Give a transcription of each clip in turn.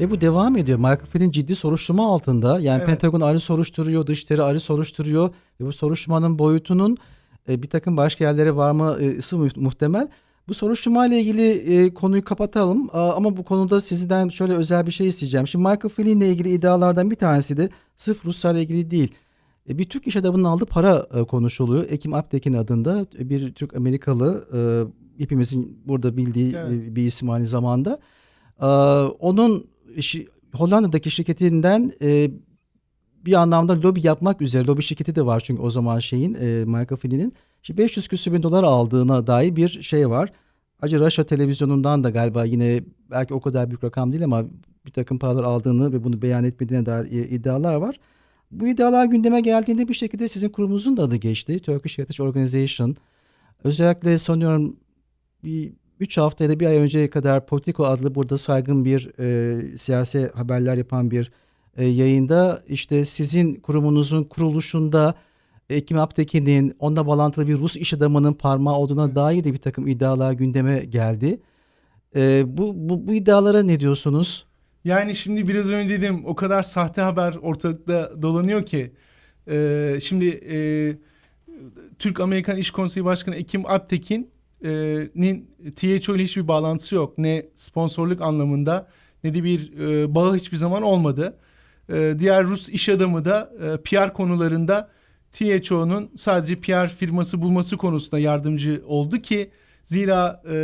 Ve bu devam ediyor. Michael Flynn'in ciddi soruşturma altında. Yani Evet. Pentagon ayrı soruşturuyor, Dışişleri ayrı soruşturuyor. Ve bu soruşturmanın boyutunun e, bir takım başka yerlere varması mu- muhtemel. Bu soruşturma ile ilgili e, konuyu kapatalım. Aa, ama bu konuda sizden şöyle özel bir şey isteyeceğim. Şimdi Michael Flynn ile ilgili iddialardan bir tanesi de sırf Rusya ile ilgili değil. E, bir Türk iş adamının aldığı para e, konuşuluyor. Ekim Aptekin adında bir Türk Amerikalı e, hepimizin burada bildiği Evet. e, bir isim aynı zamanda. Ee, onun Hollanda'daki şirketinden e, bir anlamda lobi yapmak üzere lobi şirketi de var çünkü o zaman şeyin e, Michael Flynn'in işte 500 küsür bin dolar aldığına dair bir şey var. Acı Russia televizyonundan da galiba yine belki o kadar büyük rakam değil ama bir takım paralar aldığını ve bunu beyan etmediğine dair iddialar var. Bu iddialar gündeme geldiğinde bir şekilde sizin kurumunuzun da adı geçti. Turkish Heritage Organization. Özellikle sanıyorum bir 3 hafta ya da bir ay önceye kadar Politico adlı burada saygın bir e, siyasi haberler yapan bir e, yayında işte sizin kurumunuzun kuruluşunda Ekim Aptekin'in onunla bağlantılı bir Rus iş adamının parmağı olduğuna dair de bir takım iddialar gündeme geldi. E, bu, bu, bu iddialara ne diyorsunuz? Yani şimdi biraz önce dedim o kadar sahte haber ortalıkta dolanıyor ki. Ee, şimdi e, Türk-Amerikan İş Konseyi Başkanı Ekim Alptekin'in THO ile hiçbir bağlantısı yok. Ne sponsorluk anlamında ne de bir e, bağı hiçbir zaman olmadı. E, diğer Rus iş adamı da e, PR konularında THO'nun sadece PR firması bulması konusunda yardımcı oldu ki zira e,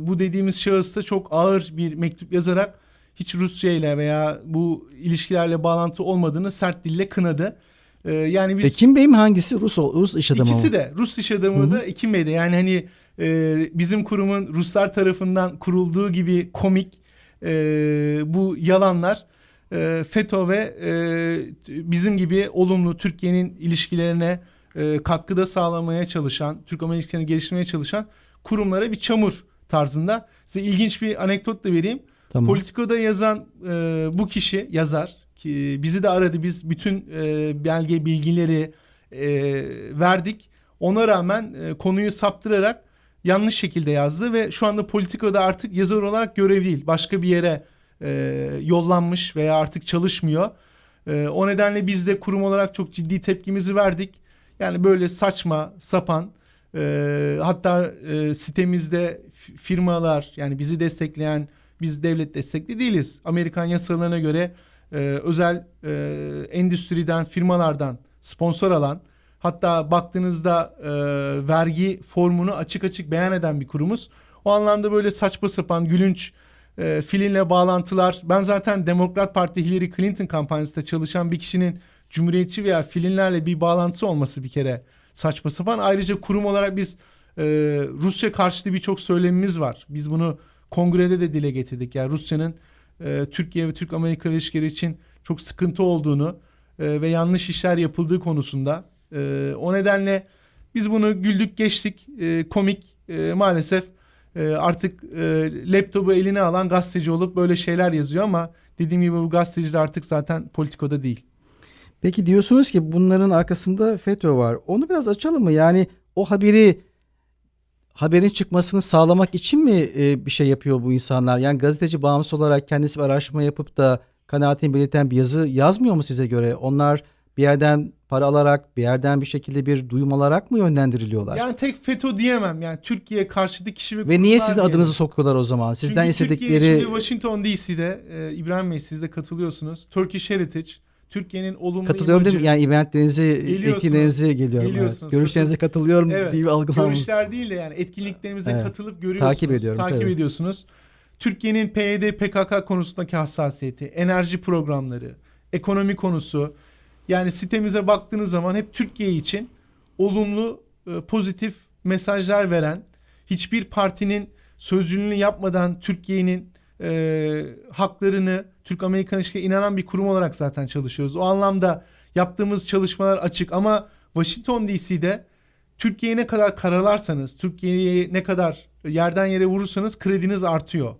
bu dediğimiz şahıs da çok ağır bir mektup yazarak hiç Rusya ile veya bu ilişkilerle bağlantı olmadığını sert dille kınadı. E, yani biz Ekim Bey mi hangisi? Rus, Rus iş adamı mı? İkisi de Rus iş adamı Hı hı. da Ekim Bey de yani hani e, bizim kurumun Ruslar tarafından kurulduğu gibi komik e, bu yalanlar e, FETÖ ve e, bizim gibi olumlu Türkiye'nin ilişkilerine e, katkıda sağlamaya çalışan, Türk-Amerikan ilişkilerini geliştirmeye çalışan kurumlara bir çamur tarzında. Size ilginç bir anekdot da vereyim. Tamam. Politiko'da yazan e, bu kişi yazar ki bizi de aradı biz bütün e, belge bilgileri e, verdik. Ona rağmen e, konuyu saptırarak yanlış şekilde yazdı ve şu anda Politiko'da artık yazar olarak görev değil başka bir yere e, yollanmış veya artık çalışmıyor. E, o nedenle biz de kurum olarak çok ciddi tepkimizi verdik. Yani böyle saçma sapan e, hatta e, sitemizde firmalar yani bizi destekleyen biz devlet destekli değiliz. Amerikan yasalarına göre e, özel e, endüstriden firmalardan sponsor alan hatta baktığınızda e, vergi formunu açık açık beyan eden bir kurumuz. O anlamda böyle saçma sapan gülünç e, filinle bağlantılar. Ben zaten Demokrat Parti Hillary Clinton kampanyasında çalışan bir kişinin cumhuriyetçi veya filinlerle bir bağlantısı olması bir kere saçma sapan. Ayrıca kurum olarak biz e, Rusya karşıtı birçok söylemimiz var. Biz bunu kongrede de dile getirdik. Yani Rusya'nın e, Türkiye ve Türk-Amerika ilişkileri için çok sıkıntı olduğunu e, ve yanlış işler yapıldığı konusunda. E, o nedenle biz bunu güldük geçtik. E, komik e, maalesef e, artık e, laptopu eline alan gazeteci olup böyle şeyler yazıyor ama dediğim gibi bu gazeteci de artık zaten politikoda değil. Peki diyorsunuz ki bunların arkasında FETÖ var. Onu biraz açalım mı? Yani o haberi haberin çıkmasını sağlamak için mi e, bir şey yapıyor bu insanlar? Yani gazeteci bağımsız olarak kendisi bir araştırma yapıp da kanaatini belirten bir yazı yazmıyor mu size göre? Onlar bir yerden para alarak, bir yerden bir şekilde bir duyum alarak mı yönlendiriliyorlar? Yani tek FETÖ diyemem. Yani Türkiye karşıtı kişi ve Ve niye sizin diyelim. adınızı sokuyorlar o zaman? Sizden Çünkü Türkiye istedikleri şimdi Washington DC'de e, İbrahim Bey siz de katılıyorsunuz. Turkish Heritage Türkiye'nin olumlu katılıyorum değil mi? Yani eventlerinize, etkinliğinize geliyorum. evet. Görüşlerinize katılıyorum Evet. diye algılanmış. görüşler değil de yani etkinliklerimize Evet. katılıp görüyorsunuz. Takip ediyorum, Takip tabii. ediyorsunuz. Türkiye'nin PYD PKK konusundaki hassasiyeti, enerji programları, ekonomi konusu. Yani sitemize baktığınız zaman hep Türkiye için olumlu, e, pozitif mesajlar veren, hiçbir partinin sözcülüğünü yapmadan Türkiye'nin e, haklarını Türk-Amerikan ilişkiye inanan bir kurum olarak zaten çalışıyoruz. O anlamda yaptığımız çalışmalar açık ama Washington DC'de Türkiye'ye ne kadar karalarsanız, Türkiye'yi ne kadar yerden yere vurursanız krediniz artıyor.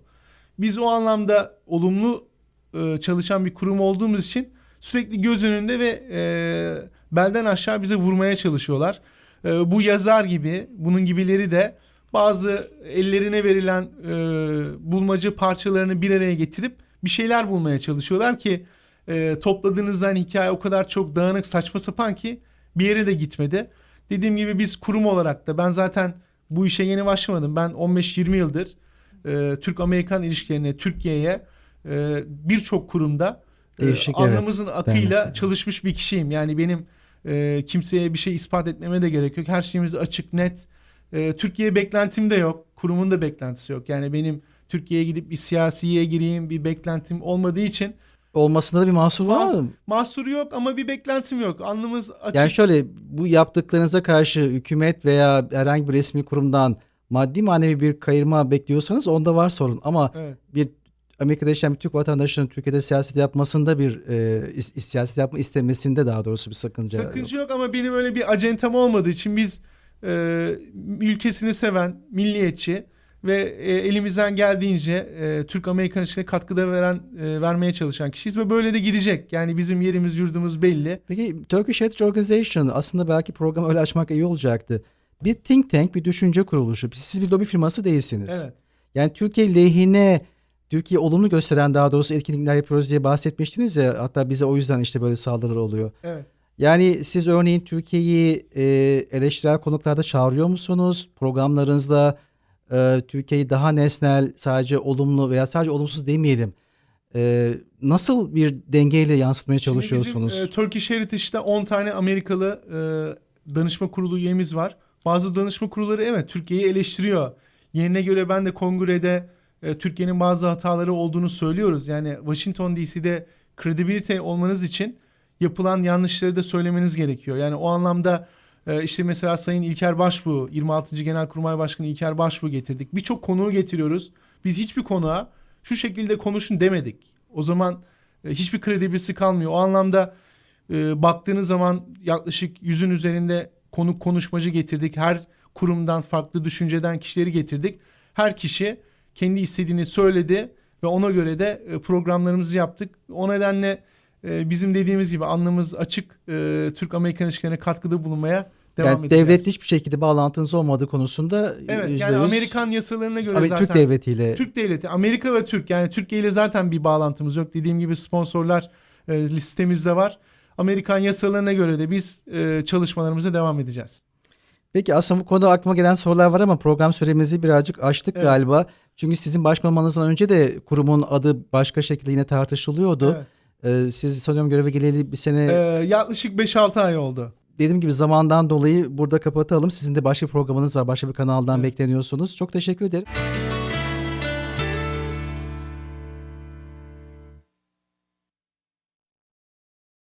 Biz o anlamda olumlu e, çalışan bir kurum olduğumuz için sürekli göz önünde ve e, belden aşağı bize vurmaya çalışıyorlar. E, bu yazar gibi, bunun gibileri de bazı ellerine verilen e, bulmaca parçalarını bir araya getirip bir şeyler bulmaya çalışıyorlar ki e, topladığınızda hani hikaye o kadar çok dağınık saçma sapan ki bir yere de gitmedi. Dediğim gibi biz kurum olarak da ben zaten bu işe yeni başlamadım. Ben 15-20 yıldır e, Türk-Amerikan ilişkilerine, Türkiye'ye e, birçok kurumda e, Değişik, evet. alnımızın akıyla Dernekler. çalışmış bir kişiyim. Yani benim e, kimseye bir şey ispat etmeme de gerek yok. Her şeyimiz açık, net. E, Türkiye beklentim de yok. Kurumun da beklentisi yok. Yani benim Türkiye'ye gidip bir siyasiye gireyim bir beklentim olmadığı için Olmasında da bir mahsur var mı? mahsuru yok ama bir beklentim yok. Alnımız açık. Yani şöyle bu yaptıklarınıza karşı hükümet veya herhangi bir resmi kurumdan maddi manevi bir kayırma bekliyorsanız onda var sorun. Ama Evet. bir Amerika'da yaşayan bir Türk vatandaşının Türkiye'de siyaset yapmasında bir e, is- siyaset yapma istemesinde daha doğrusu bir sakınca, Sakınca yok ama benim öyle bir acentam olmadığı için biz e, ülkesini seven, milliyetçi ve e, elimizden geldiğince e, Türk-Amerikan ilişkilerine katkıda veren e, vermeye çalışan kişiyiz ve böyle de gidecek. Yani bizim yerimiz, yurdumuz belli. Peki Turkish Heritage Organization aslında belki programı öyle açmak iyi olacaktı. Bir think tank, bir düşünce kuruluşu. Siz bir lobi firması değilsiniz. Evet. Yani Türkiye lehine, Türkiye olumlu gösteren daha doğrusu etkinlikler yapıyoruz diye bahsetmiştiniz ya. Hatta bize o yüzden işte böyle saldırılar oluyor. Evet. Yani siz örneğin Türkiye'yi e, eleştirel konuklarda çağırıyor musunuz? Programlarınızda e, Türkiye'yi daha nesnel, sadece olumlu veya sadece olumsuz demeyelim. E, nasıl bir dengeyle yansıtmaya çalışıyorsunuz? Şimdi bizim e, Turkish Heritage'da 10 tane Amerikalı e, danışma kurulu üyemiz var. Bazı danışma kurulları evet Türkiye'yi eleştiriyor. Yerine göre ben de kongrede e, Türkiye'nin bazı hataları olduğunu söylüyoruz. Yani Washington DC'de credibility olmanız için yapılan yanlışları da söylemeniz gerekiyor. Yani o anlamda e, işte mesela Sayın İlker Başbuğ, 26. Genelkurmay Başkanı İlker Başbuğ getirdik. Birçok konuğu getiriyoruz. Biz hiçbir konuğa şu şekilde konuşun demedik. O zaman e, hiçbir kredibilisi kalmıyor. O anlamda e, baktığınız zaman yaklaşık yüzün üzerinde konuk konuşmacı getirdik. Her kurumdan farklı düşünceden kişileri getirdik. Her kişi kendi istediğini söyledi ve ona göre de e, programlarımızı yaptık. O nedenle e, bizim dediğimiz gibi alnımız açık e, Türk-Amerikan ilişkilerine katkıda bulunmaya devam yani edeceğiz. devletle hiçbir şekilde bağlantınız olmadığı konusunda Evet yüzde yani yüz- Amerikan yasalarına göre Ama zaten Türk devletiyle Türk devleti, Amerika ve Türk yani Türkiye ile zaten bir bağlantımız yok. Dediğim gibi sponsorlar listemizde var. Amerikan yasalarına göre de biz çalışmalarımıza devam edeceğiz. Peki aslında bu konuda aklıma gelen sorular var ama program süremizi birazcık açtık Evet. galiba. Çünkü sizin başkan olmanızdan önce de kurumun adı başka şekilde yine tartışılıyordu. Evet. Ee, siz sanıyorum göreve geleli bir sene E, yaklaşık 5-6 ay oldu. dediğim gibi zamandan dolayı burada kapatalım. Sizin de başka programınız var. Başka bir kanaldan Evet. bekleniyorsunuz. Çok teşekkür ederim.